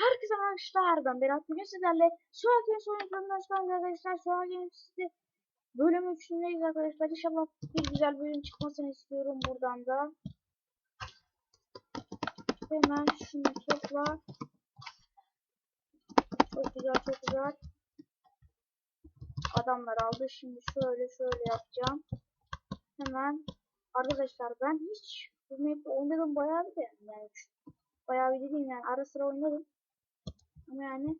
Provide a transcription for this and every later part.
Herkese arkadaşlar ben Berat bugün sizlerle Suat Games oyuncularından hoş geldiniz arkadaşlar. Suat Games'te bölüm 3'ündeyiz arkadaşlar. İnşallah bir güzel bölüm çıkmasını istiyorum buradan da. Hemen şunu topla. Çok güzel çok güzel. Adamlar aldı. Şimdi şöyle şöyle yapacağım. Hemen arkadaşlar ben hiç bu map'te oynadım bayağı bir de yani bayağı bir dediğim yani ara sıra oynadım. Ama yani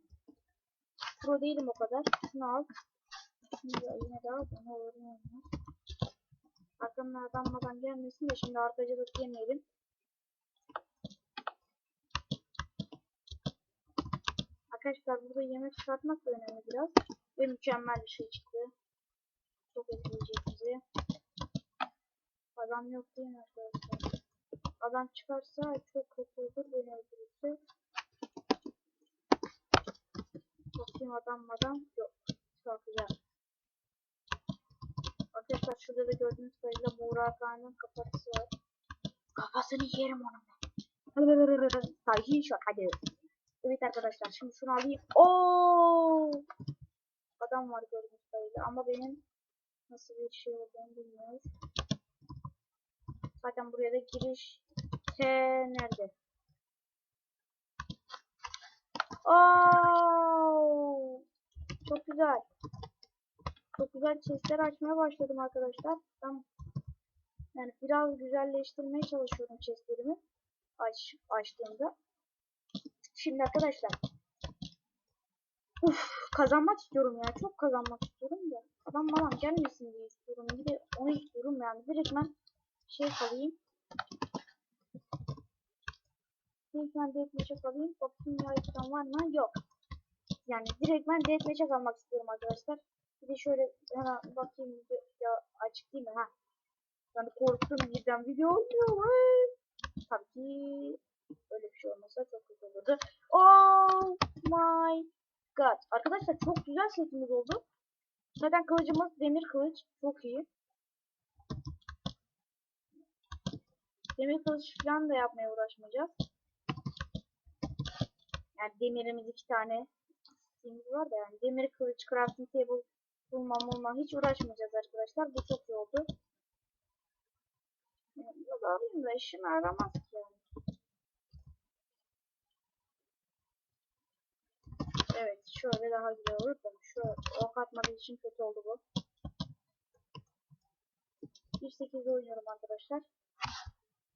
pro değilim o kadar. Şunu al. Da yine de al. Olur ne olmaz. Arkamdan adammadan gelmesin de şimdi arkacılık yemeyelim. Arkadaşlar burada yemek çıkartmak da önemli biraz. Ve mükemmel bir şey çıktı. Çok etkileyecek bizi. Adam yok değil mi arkadaşlar? Adam çıkarsa çok kötü olur beni öldürürse. Bakayım adam adam yok. Çok güzel. Arkadaşlar şurada da gördüğünüz kadarıyla Buğra Kağan'ın kafası var. Kafasını yerim onun. Sahi şu hadi. Evet arkadaşlar şimdi şunu alayım. Oo! Adam var gördüğünüz kadarıyla ama benim nasıl bir şey olduğunu bilmiyoruz. Zaten buraya da giriş T nerede? Oo! Çok güzel. Çok güzel chestler açmaya başladım arkadaşlar. Ben yani biraz güzelleştirmeye çalışıyorum chestlerimi aç açtığımda. Şimdi arkadaşlar Uf, kazanmak istiyorum ya. Çok kazanmak istiyorum da. Adam bana gelmesin diye istiyorum. Bir de onu istiyorum yani. Direkt ben şey alayım. Direkt ben deathmatch'e alayım. Bakayım ya var mı? Yok. Yani direkt ben deathmatch'e kalmak istiyorum arkadaşlar. Bir de şöyle hemen bakayım ya açık değil mi? Ha. Yani korktum birden video olmuyor. Tabii ki öyle bir şey olmasa çok kötü olurdu. Oh my god. Arkadaşlar çok güzel setimiz oldu. Zaten kılıcımız demir kılıç. Çok iyi. Demir kılıç falan da yapmaya uğraşmayacağız. Yani demirimiz iki tane şeyimiz var da yani demir kılıç crafting table bulma bulma hiç uğraşmayacağız arkadaşlar. Bu çok iyi oldu. Yani, bu da alayım da işime yaramaz ki yani. Evet şöyle daha güzel olur da şu ok atmadığı için kötü oldu bu. 1.8'de oynuyorum arkadaşlar.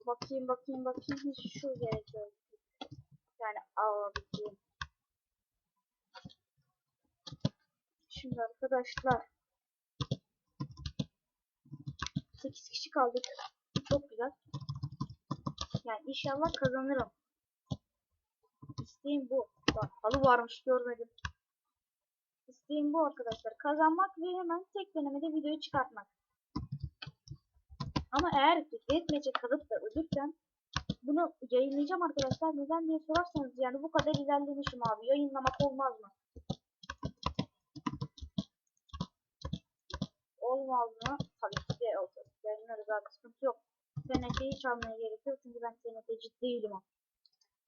Bakayım bakayım bakayım hiç şu gerekiyor. Yani alabildiğim. Şimdi arkadaşlar 8 kişi kaldık. Çok güzel. Yani inşallah kazanırım. İsteğim bu. Bak halı varmış görmedim. İsteğim bu arkadaşlar. Kazanmak ve hemen tek denemede videoyu çıkartmak. Ama eğer deathmatch'e kalıp da ölürsem bunu yayınlayacağım arkadaşlar. Neden diye sorarsanız yani bu kadar ilerlemişim abi. Yayınlamak olmaz mı? Olmaz? Tabii ki de olsun. Yayınlarız abi sıkıntı yok. TNT'yi çalmaya gerek yok çünkü ben TNT'ci değilim.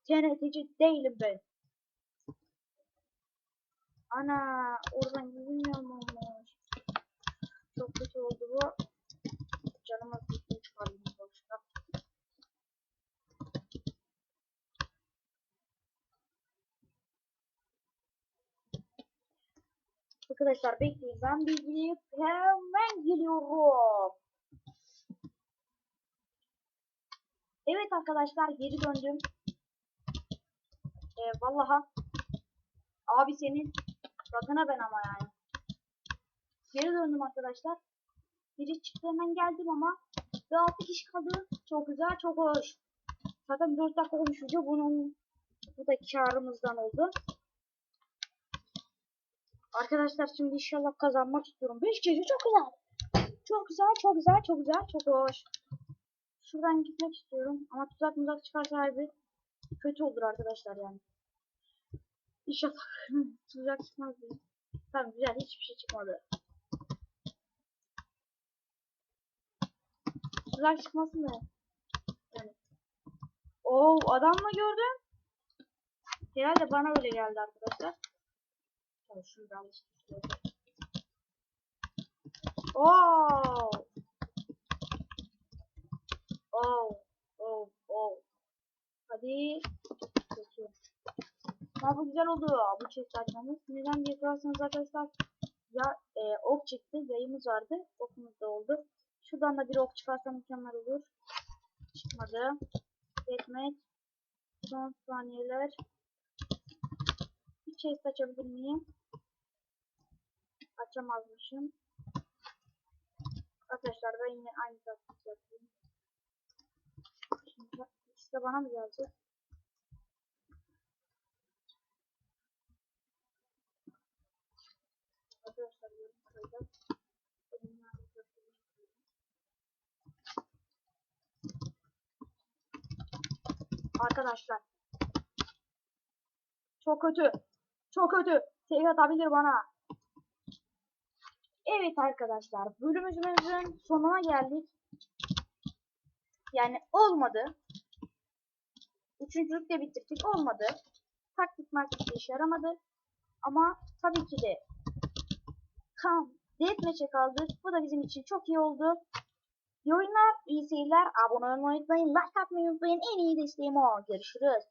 TNT'ci değilim ben. Ana oradan gidilmiyor olmuş. Çok kötü oldu bu. Canıma bir çıkardım boşuna. Arkadaşlar bekleyin ben bilgileyip hemen geliyorum. Evet arkadaşlar geri döndüm. Ee, vallaha abi senin Bakına ben ama yani. Geri döndüm arkadaşlar. Biri çıktı hemen geldim ama. Ve 6 kişi kaldı. Çok güzel çok hoş. Zaten 4 dakika olmuş. Bunun bu da karımızdan oldu. Arkadaşlar şimdi inşallah kazanmak istiyorum. 5 kişi çok güzel. Çok güzel çok güzel çok güzel çok hoş. Şuradan gitmek istiyorum. Ama tuzak muzak çıkarsa harbi kötü olur arkadaşlar yani. İnşallah tuzak çıkmaz diye. Tamam güzel hiçbir şey çıkmadı. Tuzak çıkmasın da. Yani. Oo adamla gördüm. Herhalde bana öyle geldi arkadaşlar. Oo. Oh. Oh. Oh. Hadi. Peki. Ya bu güzel oldu. Bu çift açmamız. Neden diye sorarsanız arkadaşlar. Ya e, ok çıktı. Yayımız vardı. Okumuz da oldu. Şuradan da bir ok çıkarsa mükemmel olur. Çıkmadı. Etmek. Son saniyeler. Bir chest açabilir miyim? Açamazmışım. Arkadaşlar ben yine aynı taktik yapayım. Şimdi ikisi de bana mı gelecek? Arkadaşlar yorum koyacağım. Arkadaşlar. Çok kötü. Çok kötü. Tek atabilir bana. Evet arkadaşlar. Bölümümüzün sonuna geldik. Yani olmadı. Üçüncülükte bitirdik. Olmadı. Taktik maktik işe yaramadı. Ama tabii ki de kan deathmatch'e kaldık. Bu da bizim için çok iyi oldu. İyi oyunlar, iyi seyirler. Abone olmayı unutmayın. Like atmayı unutmayın. En iyi desteğim o. Görüşürüz.